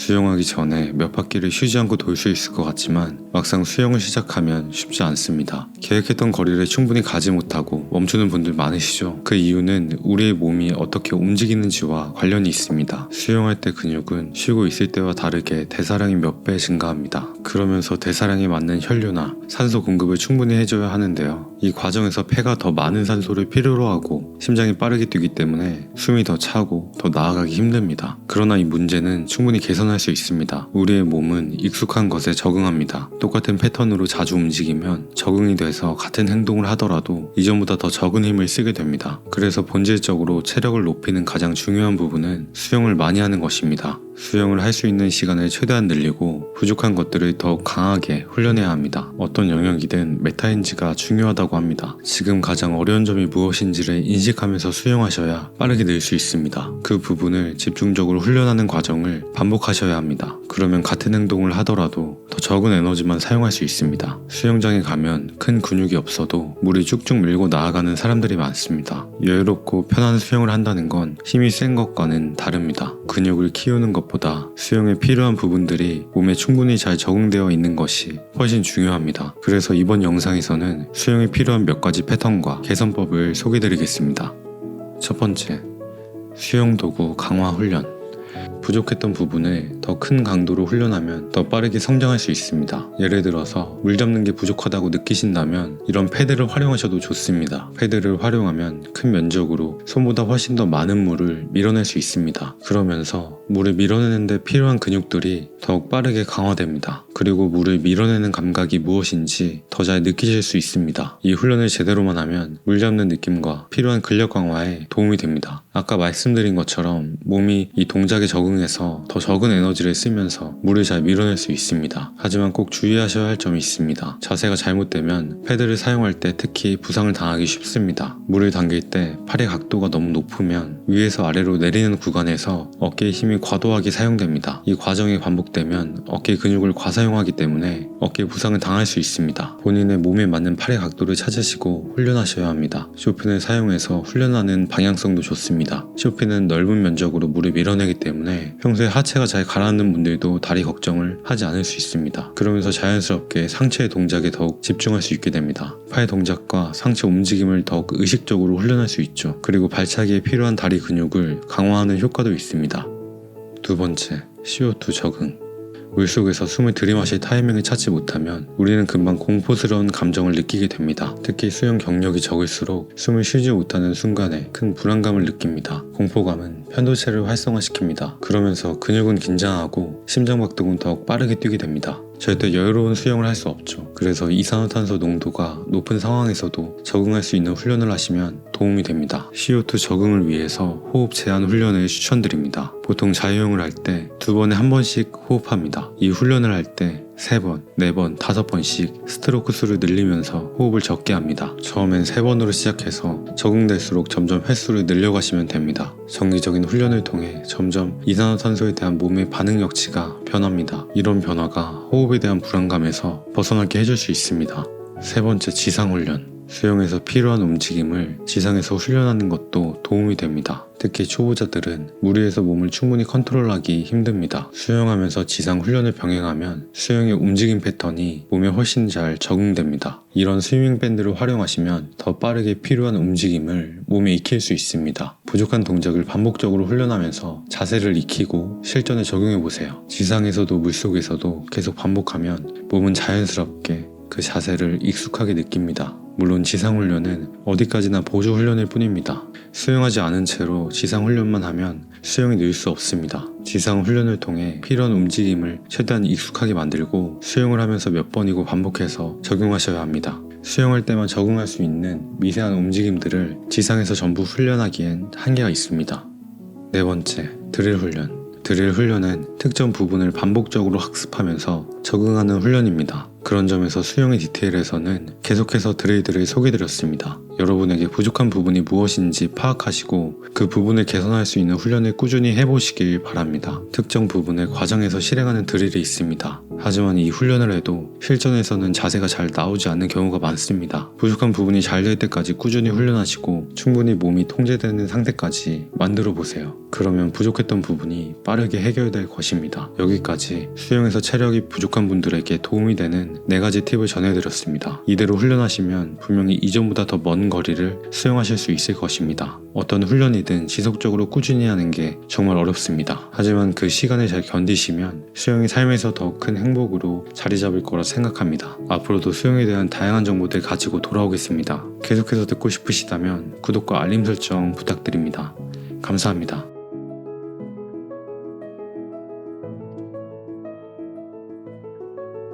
수영하기 전에 몇 바퀴를 쉬지 않고 돌 수 있을 것 같지만 막상 수영을 시작하면 쉽지 않습니다. 계획했던 거리를 충분히 가지 못하고 멈추는 분들 많으시죠? 그 이유는 우리의 몸이 어떻게 움직이는지와 관련이 있습니다. 수영할 때 근육은 쉬고 있을 때와 다르게 대사량이 몇 배 증가합니다. 그러면서 대사량에 맞는 혈류나 산소 공급을 충분히 해줘야 하는데요. 이 과정에서 폐가 더 많은 산소를 필요로 하고 심장이 빠르게 뛰기 때문에 숨이 더 차고 더 나아가기 힘듭니다. 그러나 이 문제는 충분히 개선 할수 있습니다. 우리의 몸은 익숙한 것에 적응합니다. 똑같은 패턴으로 자주 움직이면 적응이 돼서 같은 행동을 하더라도 이전보다 더 적은 힘을 쓰게 됩니다. 그래서 본질적으로 체력을 높이는 가장 중요한 부분은 수영을 많이 하는 것입니다. 수영을 할 수 있는 시간을 최대한 늘리고 부족한 것들을 더욱 강하게 훈련해야 합니다. 어떤 영역이든 메타인지가 중요하다고 합니다. 지금 가장 어려운 점이 무엇인지를 인식하면서 수영하셔야 빠르게 늘 수 있습니다. 그 부분을 집중적으로 훈련하는 과정을 반복하셔야 합니다. 그러면 같은 행동을 하더라도 더 적은 에너지만 사용할 수 있습니다. 수영장에 가면 큰 근육이 없어도 물이 쭉쭉 밀고 나아가는 사람들이 많습니다. 여유롭고 편한 수영을 한다는 건 힘이 센 것과는 다릅니다. 근육을 키우는 것보다 수영에 필요한 부분들이 몸에 충분히 잘 적응되어 있는 것이 훨씬 중요합니다. 그래서 이번 영상에서는 수영에 필요한 몇 가지 패턴과 개선법을 소개드리겠습니다. 첫 번째, 수영 도구 강화 훈련. 부족했던 부분을 더큰 강도로 훈련하면 더 빠르게 성장할 수 있습니다. 예를 들어서 물 잡는 게 부족하다고 느끼신다면 이런 패드를 활용하셔도 좋습니다. 패드를 활용하면 큰 면적으로 손보다 훨씬 더 많은 물을 밀어낼 수 있습니다. 그러면서 물을 밀어내는데 필요한 근육들이 더욱 빠르게 강화됩니다. 그리고 물을 밀어내는 감각이 무엇인지 더 잘 느끼실 수 있습니다. 이 훈련을 제대로만 하면 물 잡는 느낌과 필요한 근력 강화에 도움이 됩니다. 아까 말씀드린 것처럼 몸이 이 동작에 적응 해서 더 적은 에너지를 쓰면서 물을 잘 밀어낼 수 있습니다. 하지만 꼭 주의하셔야 할 점이 있습니다. 자세가 잘못되면 패드를 사용할 때 특히 부상을 당하기 쉽습니다. 물을 당길 때 팔의 각도가 너무 높으면 위에서 아래로 내리는 구간에서 어깨의 힘이 과도하게 사용됩니다. 이 과정이 반복되면 어깨 근육을 과사용하기 때문에 어깨 부상을 당할 수 있습니다. 본인의 몸에 맞는 팔의 각도를 찾으시고 훈련하셔야 합니다. 쇼핀을 사용해서 훈련하는 방향성도 좋습니다. 쇼핀은 넓은 면적으로 물을 밀어내기 때문에 평소에 하체가 잘 가라앉는 분들도 다리 걱정을 하지 않을 수 있습니다. 그러면서 자연스럽게 상체의 동작에 더욱 집중할 수 있게 됩니다. 팔 동작과 상체 움직임을 더욱 의식적으로 훈련할 수 있죠. 그리고 발차기에 필요한 다리 근육을 강화하는 효과도 있습니다. 두 번째, CO2 적응. 물속에서 숨을 들이마실 타이밍을 찾지 못하면 우리는 금방 공포스러운 감정을 느끼게 됩니다. 특히 수영 경력이 적을수록 숨을 쉬지 못하는 순간에 큰 불안감을 느낍니다. 공포감은 편도체를 활성화시킵니다. 그러면서 근육은 긴장하고 심장박동은 더욱 빠르게 뛰게 됩니다. 절대 여유로운 수영을 할 수 없죠. 그래서 이산화탄소 농도가 높은 상황에서도 적응할 수 있는 훈련을 하시면 도움이 됩니다. CO2 적응을 위해서 호흡 제한 훈련을 추천드립니다. 보통 자유형을 할 때 두 번에 한 번씩 호흡합니다. 이 훈련을 할때 세 번, 네 번, 다섯 번씩 스트로크 수를 늘리면서 호흡을 적게 합니다. 처음엔 세 번으로 시작해서 적응될수록 점점 횟수를 늘려가시면 됩니다. 정기적인 훈련을 통해 점점 이산화탄소에 대한 몸의 반응 역치가 변합니다. 이런 변화가 호흡에 대한 불안감에서 벗어나게 해줄 수 있습니다. 세 번째 지상훈련. 수영에서 필요한 움직임을 지상에서 훈련하는 것도 도움이 됩니다. 특히 초보자들은 물 위에서 몸을 충분히 컨트롤하기 힘듭니다. 수영하면서 지상 훈련을 병행하면 수영의 움직임 패턴이 몸에 훨씬 잘 적응됩니다. 이런 스위밍 밴드를 활용하시면 더 빠르게 필요한 움직임을 몸에 익힐 수 있습니다. 부족한 동작을 반복적으로 훈련하면서 자세를 익히고 실전에 적용해 보세요. 지상에서도 물속에서도 계속 반복하면 몸은 자연스럽게 그 자세를 익숙하게 느낍니다. 물론 지상훈련은 어디까지나 보조훈련일 뿐입니다. 수영하지 않은 채로 지상훈련만 하면 수영이 늘 수 없습니다. 지상훈련을 통해 필요한 움직임을 최대한 익숙하게 만들고 수영을 하면서 몇 번이고 반복해서 적용하셔야 합니다. 수영할 때만 적응할 수 있는 미세한 움직임들을 지상에서 전부 훈련하기엔 한계가 있습니다. 네 번째, 드릴 훈련. 드릴 훈련은 특정 부분을 반복적으로 학습하면서 적응하는 훈련입니다. 그런 점에서 수영의 디테일에서는 계속해서 드레이드를 소개드렸습니다. 여러분에게 부족한 부분이 무엇인지 파악하시고 그 부분을 개선할 수 있는 훈련을 꾸준히 해보시길 바랍니다. 특정 부분을 과정에서 실행하는 드릴이 있습니다. 하지만 이 훈련을 해도 실전에서는 자세가 잘 나오지 않는 경우가 많습니다. 부족한 부분이 잘 될 때까지 꾸준히 훈련하시고 충분히 몸이 통제되는 상태까지 만들어 보세요. 그러면 부족했던 부분이 빠르게 해결될 것입니다. 여기까지 수영에서 체력이 부족한 분들에게 도움이 되는 네 가지 팁을 전해드렸습니다. 이대로 훈련하시면 분명히 이전보다 더 먼 거리를 수영하실 수 있을 것입니다. 어떤 훈련이든 지속적으로 꾸준히 하는 게 정말 어렵습니다. 하지만 그 시간을 잘 견디시면 수영이 삶에서 더 큰 행 복으로 자리 잡을 거라 생각합니다. 앞으로도 수영에 대한 다양한 정보들 가지고 돌아오겠습니다. 계속해서 듣고 싶으시다면 구독과 알림 설정 부탁드립니다. 감사합니다.